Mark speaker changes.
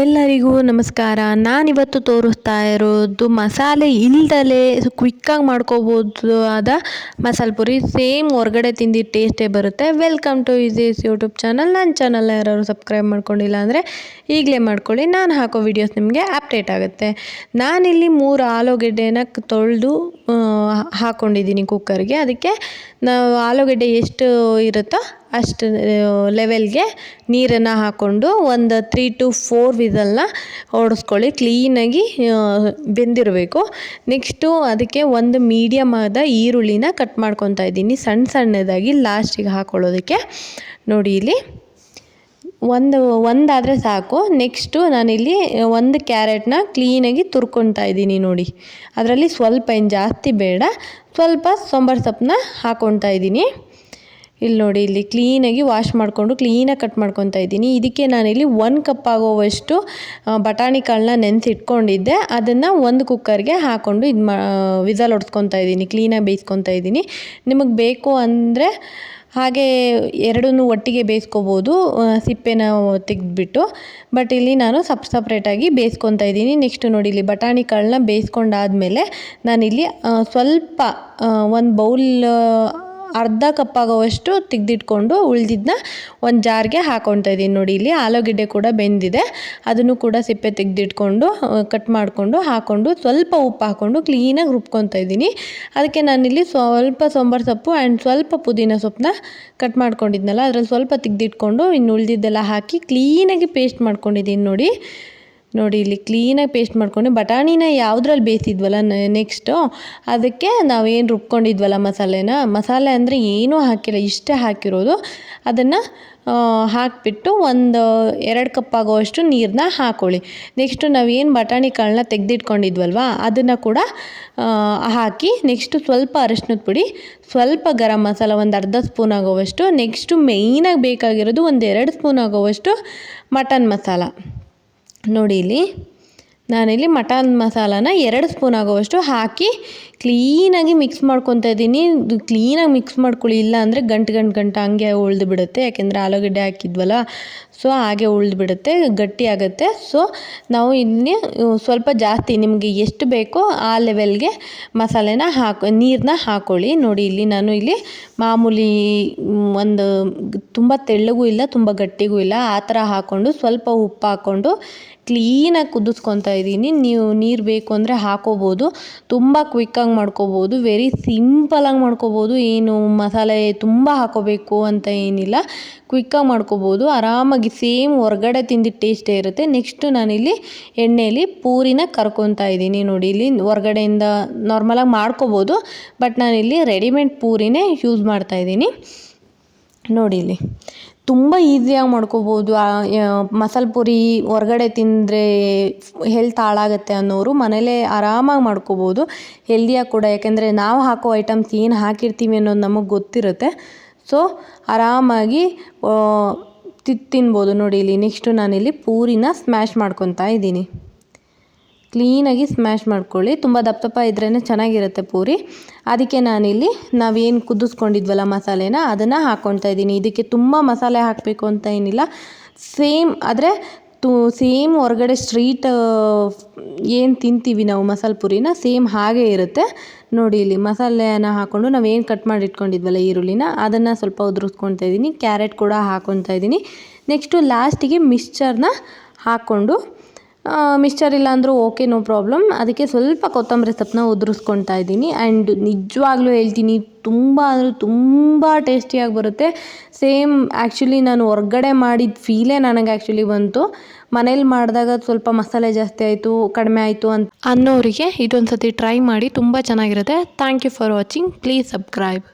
Speaker 1: ಎಲ್ಲರಿಗೂ ನಮಸ್ಕಾರ. ನಾನಿವತ್ತು ತೋರಿಸ್ತಾ ಇರೋದು ಮಸಾಲೆ ಇಲ್ದಲೇ ಕ್ವಿಕ್ಕಾಗಿ ಮಾಡ್ಕೋಬೋದು ಆದ ಮಸಾಲೆ ಪುರಿ. ಸೇಮ್ ಹೊರಗಡೆ ತಿಂದು ಟೇಸ್ಟೇ ಬರುತ್ತೆ. Welcome to is YouTube channel ನನ್ನ ಚಾನಲ್ ಯಾರು ಸಬ್ಸ್ಕ್ರೈಬ್ ಮಾಡ್ಕೊಂಡಿಲ್ಲ ಅಂದರೆ ಈಗಲೇ ಮಾಡ್ಕೊಳ್ಳಿ. ನಾನು ಹಾಕೋ ವಿಡಿಯೋಸ್ ನಿಮಗೆ ಅಪ್ಡೇಟ್ ಆಗುತ್ತೆ. ನಾನಿಲ್ಲಿ ಮೂರು ಆಲೂಗೆಡ್ಡೆನ ತೊಳೆದು ಹಾಕ್ಕೊಂಡಿದ್ದೀನಿ ಕುಕ್ಕರ್ಗೆ. ಅದಕ್ಕೆ ನಾವು ಆಲೂಗಡ್ಡೆ ಎಷ್ಟು ಇರುತ್ತೋ ಅಷ್ಟು ಲೆವೆಲ್ಗೆ ನೀರನ್ನು ಹಾಕ್ಕೊಂಡು ಒಂದು ತ್ರೀ ಟು ಫೋರ್ ವಿಸಲ್ನ ಓಡಿಸ್ಕೊಳ್ಳಿ ಕ್ಲೀನಾಗಿ ಬೆಂದಿರಬೇಕು. ನೆಕ್ಸ್ಟು ಅದಕ್ಕೆ ಒಂದು ಮೀಡಿಯಮ್ ಆದ ಈರುಳ್ಳಿನ ಕಟ್ ಮಾಡ್ಕೊತಾ ಇದ್ದೀನಿ. ಸಣ್ಣ ಸಣ್ಣದಾಗಿ ಲಾಸ್ಟಿಗೆ ಹಾಕ್ಕೊಳ್ಳೋದಕ್ಕೆ ನೋಡಿ ಇಲ್ಲಿ. ಒಂದು, ಒಂದಾದರೆ ಸಾಕು. ನೆಕ್ಸ್ಟು ನಾನಿಲ್ಲಿ ಒಂದು ಕ್ಯಾರೆಟ್ನ ಕ್ಲೀನಾಗಿ ತುರ್ಕೊತಾ ಇದ್ದೀನಿ ನೋಡಿ. ಅದರಲ್ಲಿ ಸ್ವಲ್ಪ ಏನು ಜಾಸ್ತಿ ಬೇಡ. ಸ್ವಲ್ಪ ಸೊಂಬಾರು ಸೊಪ್ಪನ್ನ ಹಾಕ್ಕೊತಾ ಇದ್ದೀನಿ. ಇಲ್ಲಿ ನೋಡಿ, ಇಲ್ಲಿ ಕ್ಲೀನಾಗಿ ವಾಶ್ ಮಾಡಿಕೊಂಡು ಕ್ಲೀನಾಗಿ ಕಟ್ ಮಾಡ್ಕೊತಾ ಇದ್ದೀನಿ. ಇದಕ್ಕೆ ನಾನಿಲ್ಲಿ ಒಂದು ಕಪ್ ಆಗೋವಷ್ಟು ಬಟಾಣಿ ಕಾಳನ್ನ ನೆನೆಸಿಟ್ಕೊಂಡಿದ್ದೆ ಅದನ್ನು ಒಂದು ಕುಕ್ಕರ್ಗೆ ಹಾಕ್ಕೊಂಡು ಇದು ಮಾ ವಿಸಲ್ ಹೊಡ್ಸ್ಕೊತಾ ಇದ್ದೀನಿ ಕ್ಲೀನಾಗಿ ಬೇಯಿಸ್ಕೊತಾ ಇದ್ದೀನಿ. ನಿಮಗೆ ಬೇಕು ಅಂದರೆ ಹಾಗೆ ಎರಡನ್ನೂ ಒಟ್ಟಿಗೆ ಬೇಯಿಸ್ಕೋಬೋದು ಸಿಪ್ಪೆನ ತೆಗೆದ್ಬಿಟ್ಟು. ಬಟ್ ಇಲ್ಲಿ ನಾನು ಸಪ್ ಸಪ್ರೇಟಾಗಿ ಬೇಯಿಸ್ಕೊತಾ ಇದ್ದೀನಿ. ನೆಕ್ಸ್ಟ್ ನೋಡಿ, ಇಲ್ಲಿ ಬಟಾಣಿ ಕಾಳನ್ನ ಬೇಯಿಸ್ಕೊಂಡಾದ್ಮೇಲೆ ನಾನಿಲ್ಲಿ ಸ್ವಲ್ಪ ಒಂದು ಬೌಲ್ ಅರ್ಧ ಕಪ್ಪಾಗೋವಷ್ಟು ತೆಗ್ದಿಟ್ಕೊಂಡು ಉಳಿದಿದ್ದನ್ನ ಒಂದು ಜಾರ್ಗೆ ಹಾಕ್ಕೊತಾ ಇದ್ದೀನಿ. ನೋಡಿ, ಇಲ್ಲಿ ಆಲೂಗೆಡ್ಡೆ ಕೂಡ ಬೆಂದಿದೆ. ಅದನ್ನು ಕೂಡ ಸಿಪ್ಪೆ ತೆಗೆದಿಟ್ಕೊಂಡು ಕಟ್ ಮಾಡಿಕೊಂಡು ಹಾಕ್ಕೊಂಡು ಸ್ವಲ್ಪ ಉಪ್ಪು ಹಾಕ್ಕೊಂಡು ಕ್ಲೀನಾಗಿ ರುಬ್ಕೊತಾ ಇದ್ದೀನಿ. ಅದಕ್ಕೆ ನಾನಿಲ್ಲಿ ಸ್ವಲ್ಪ ಸಾಂಬಾರು ಸೊಪ್ಪು ಆ್ಯಂಡ್ ಸ್ವಲ್ಪ ಪುದೀನ ಸೊಪ್ಪನ್ನ ಕಟ್ ಮಾಡ್ಕೊಂಡಿದ್ನಲ್ಲ, ಅದ್ರಲ್ಲಿ ಸ್ವಲ್ಪ ತೆಗ್ದಿಟ್ಕೊಂಡು ಇನ್ನು ಉಳಿದಿದ್ದೆಲ್ಲ ಹಾಕಿ ಕ್ಲೀನಾಗಿ ಪೇಸ್ಟ್ ಮಾಡ್ಕೊಂಡಿದ್ದೀನಿ ನೋಡಿ. ನೋಡಿ ಇಲ್ಲಿ ಕ್ಲೀನಾಗಿ ಪೇಸ್ಟ್ ಮಾಡ್ಕೊಂಡು ಬಟಾಣಿನ ಯಾವುದ್ರಲ್ಲಿ ಬೇಯಿಸಿದ್ವಲ್ಲ ನೆಕ್ಸ್ಟು ಅದಕ್ಕೆ ನಾವೇನು ರುಬ್ಕೊಂಡಿದ್ವಲ್ಲ ಮಸಾಲೆನ, ಮಸಾಲೆ ಅಂದರೆ ಏನೂ ಹಾಕಿಲ್ಲ, ಇಷ್ಟೇ ಹಾಕಿರೋದು. ಅದನ್ನು ಹಾಕಿಬಿಟ್ಟು ಒಂದು ಎರಡು ಕಪ್ ಆಗೋವಷ್ಟು ನೀರನ್ನ ಹಾಕೊಳ್ಳಿ. ನೆಕ್ಸ್ಟು ನಾವೇನು ಬಟಾಣಿ ಕಾಳನ್ನ ತೆಗೆದಿಟ್ಕೊಂಡಿದ್ವಲ್ವ, ಅದನ್ನು ಕೂಡ ಹಾಕಿ ನೆಕ್ಸ್ಟು ಸ್ವಲ್ಪ ಅರಶಿನದ ಪುಡಿ, ಸ್ವಲ್ಪ ಗರಂ ಮಸಾಲ ಒಂದು ಅರ್ಧ ಸ್ಪೂನ್ ಆಗೋವಷ್ಟು ನೆಕ್ಸ್ಟು ಮೇಯ್ನಾಗಿ ಬೇಕಾಗಿರೋದು ಒಂದು ಎರಡು ಸ್ಪೂನ್ ಆಗೋವಷ್ಟು ಮಟನ್ ಮಸಾಲ. ನೋಡಿ ಇಲ್ಲಿ. ನಾನಿಲ್ಲಿ ಮಟನ್ ಮಸಾಲಾನ ಎರಡು ಸ್ಪೂನ್ ಆಗೋವಷ್ಟು ಹಾಕಿ ಕ್ಲೀನಾಗಿ ಮಿಕ್ಸ್ ಮಾಡ್ಕೊತಾ ಇದ್ದೀನಿ. ಕ್ಲೀನಾಗಿ ಮಿಕ್ಸ್ ಮಾಡ್ಕೊಳ್ಳಿ ಇಲ್ಲ ಅಂದರೆ ಗಂಟು ಗಂಟು ಗಂಟು ಹಂಗೆ ಉಳಿದು ಬಿಡುತ್ತೆ. ಯಾಕೆಂದರೆ ಆಲೂಗಡ್ಡೆ ಹಾಕಿದ್ವಲ್ಲ ಸೊ ಹಾಗೆ ಉಳಿದ್ಬಿಡುತ್ತೆ, ಗಟ್ಟಿ ಆಗುತ್ತೆ. ಸೊ ನಾವು ಇನ್ನೇ ಸ್ವಲ್ಪ ಜಾಸ್ತಿ ನಿಮಗೆ ಎಷ್ಟು ಬೇಕೋ ಆ ಲೆವೆಲ್ಗೆ ಮಸಾಲೆನ ಹಾಕಿ ನೀರನ್ನ ಹಾಕ್ಕೊಳ್ಳಿ ನೋಡಿ, ಇಲ್ಲಿ ನಾನು ಇಲ್ಲಿ ಮಾಮೂಲಿ ಒಂದು ತುಂಬ ತೆಳ್ಳಗೂ ಇಲ್ಲ, ತುಂಬ ಗಟ್ಟಿಗೂ ಇಲ್ಲ. ಆ ಥರ ಹಾಕ್ಕೊಂಡು ಸ್ವಲ್ಪ ಉಪ್ಪು ಹಾಕ್ಕೊಂಡು ಕ್ಲೀನಾಗಿ ಕುದಿಸ್ಕೊತಾ ಇದ್ದೀನಿ. ನೀವು ನೀರು ಬೇಕು ಅಂದರೆ ಹಾಕೋಬೋದು. ತುಂಬ ಕ್ವಿಕ್ಕಾಗಿ ಮಾಡ್ಕೋಬೋದು. ವೆರಿ ಸಿಂಪಲಾಗಿ ಮಾಡ್ಕೋಬೋದು. ಏನು ಮಸಾಲೆ ತುಂಬ ಹಾಕೋಬೇಕು ಅಂತ ಏನಿಲ್ಲ. ಕ್ವಿಕ್ಕಾಗಿ ಮಾಡ್ಕೋಬೋದು. ಆರಾಮಾಗಿ ಸೇಮ್ ಹೊರಗಡೆ ತಿಂದಿದ್ದ ಟೇಸ್ಟೇ ಇರುತ್ತೆ. ನೆಕ್ಸ್ಟು ನಾನಿಲ್ಲಿ ಎಣ್ಣೆಯಲ್ಲಿ ಪೂರಿನ ಕರ್ಕೊತಾ ಇದ್ದೀನಿ ನೋಡಿ. ಇಲ್ಲಿ ಹೊರಗಡೆಯಿಂದ ನಾರ್ಮಲಾಗಿ ಮಾಡ್ಕೋಬೋದು ಬಟ್ ನಾನಿಲ್ಲಿ ರೆಡಿಮೇಡ್ ಪೂರಿನೇ ಯೂಸ್ ಮಾಡ್ತಾಯಿದ್ದೀನಿ ನೋಡಿ ಇಲ್ಲಿ. ತುಂಬ ಈಸಿಯಾಗಿ ಮಾಡ್ಕೋಬೋದು. ಮಸಾಲೆ ಪುರಿ ಹೊರಗಡೆ ತಿಂದರೆ ಹೆಲ್ತ್ ಹಾಳಾಗುತ್ತೆ ಅನ್ನೋರು ಮನೇಲೇ ಆರಾಮಾಗಿ ಮಾಡ್ಕೋಬೋದು. ಹೆಲ್ದಿಯಾಗಿ ಕೂಡ, ಯಾಕೆಂದರೆ ನಾವು ಹಾಕೋ ಐಟಮ್ಸ್ ಏನು ಹಾಕಿರ್ತೀವಿ ಅನ್ನೋದು ನಮಗೆ ಗೊತ್ತಿರುತ್ತೆ. ಸೊ ಆರಾಮಾಗಿ ತಿನ್ಬೋದು ನೋಡಿ ಇಲ್ಲಿ. ನೆಕ್ಸ್ಟು ನಾನಿಲ್ಲಿ ಪೂರಿನ ಸ್ಮ್ಯಾಶ್ ಮಾಡ್ಕೊತಾ ಇದ್ದೀನಿ. ಕ್ಲೀನಾಗಿ ಸ್ಮ್ಯಾಶ್ ಮಾಡ್ಕೊಳ್ಳಿ. ತುಂಬ ದಪ್ಪ ದಪ್ಪ ಇದ್ರೇ ಚೆನ್ನಾಗಿರುತ್ತೆ ಪೂರಿ. ಅದಕ್ಕೆ ನಾನಿಲ್ಲಿ ನಾವೇನು ಕುದಿಸ್ಕೊಂಡಿದ್ವಲ್ಲ ಮಸಾಲೆನ, ಅದನ್ನು ಹಾಕ್ಕೊತಾ ಇದ್ದೀನಿ. ಇದಕ್ಕೆ ತುಂಬ ಮಸಾಲೆ ಹಾಕಬೇಕು ಅಂತ ಏನಿಲ್ಲ. ಸೇಮ್ ಆದರೆ ತು ಸೇಮ್ ಹೊರಗಡೆ ಸ್ಟ್ರೀಟ್ ಏನು ತಿಂತೀವಿ ನಾವು ಮಸಾಲೆ ಪೂರಿನ ಸೇಮ್ ಹಾಗೇ ಇರುತ್ತೆ. ನೋಡಿ ಇಲ್ಲಿ ಮಸಾಲೆಯನ್ನು ಹಾಕ್ಕೊಂಡು ನಾವೇನು ಕಟ್ ಮಾಡಿ ಇಟ್ಕೊಂಡಿದ್ವಲ್ಲ ಈರುಳ್ಳಿನ, ಅದನ್ನು ಸ್ವಲ್ಪ ಉದುರಿಸ್ಕೊತಾ ಇದ್ದೀನಿ ಕ್ಯಾರೆಟ್ ಕೂಡ ಹಾಕ್ಕೊತಾ ಇದ್ದೀನಿ ನೆಕ್ಸ್ಟು ಲಾಸ್ಟಿಗೆ ಮಿಕ್ಸ್ಚರ್ನ ಹಾಕ್ಕೊಂಡು ಮಿಕ್ಸ್ಚರ್ ಇಲ್ಲ ಅಂದರೂ ಓಕೆ ನೋ ಪ್ರಾಬ್ಲಮ್ ಅದಕ್ಕೆ ಸ್ವಲ್ಪ ಕೊತ್ತಂಬರಿ ಸೊಪ್ಪನ್ನ ಉದುರಿಸ್ಕೊಳ್ತಾ ಇದ್ದೀನಿ. ಆ್ಯಂಡ್ ನಿಜವಾಗ್ಲೂ ಹೇಳ್ತೀನಿ, ತುಂಬ ಅಂದರೆ ತುಂಬ ಟೇಸ್ಟಿಯಾಗಿ ಬರುತ್ತೆ. ಸೇಮ್ ಆ್ಯಕ್ಚುಲಿ ನಾನು ಹೊರ್ಗಡೆ ಮಾಡಿದ ಫೀಲೇ ನನಗೆ ಆ್ಯಕ್ಚುಲಿ ಬಂತು. ಮನೇಲಿ ಮಾಡಿದಾಗ ಸ್ವಲ್ಪ ಮಸಾಲೆ ಜಾಸ್ತಿ ಆಯಿತು, ಕಡಿಮೆ ಆಯಿತು ಅಂತ ಅನ್ನೋರಿಗೆ ಇದೊಂದು ಸತಿ ಟ್ರೈ ಮಾಡಿ, ತುಂಬ ಚೆನ್ನಾಗಿರುತ್ತೆ. Thank you for watching please subscribe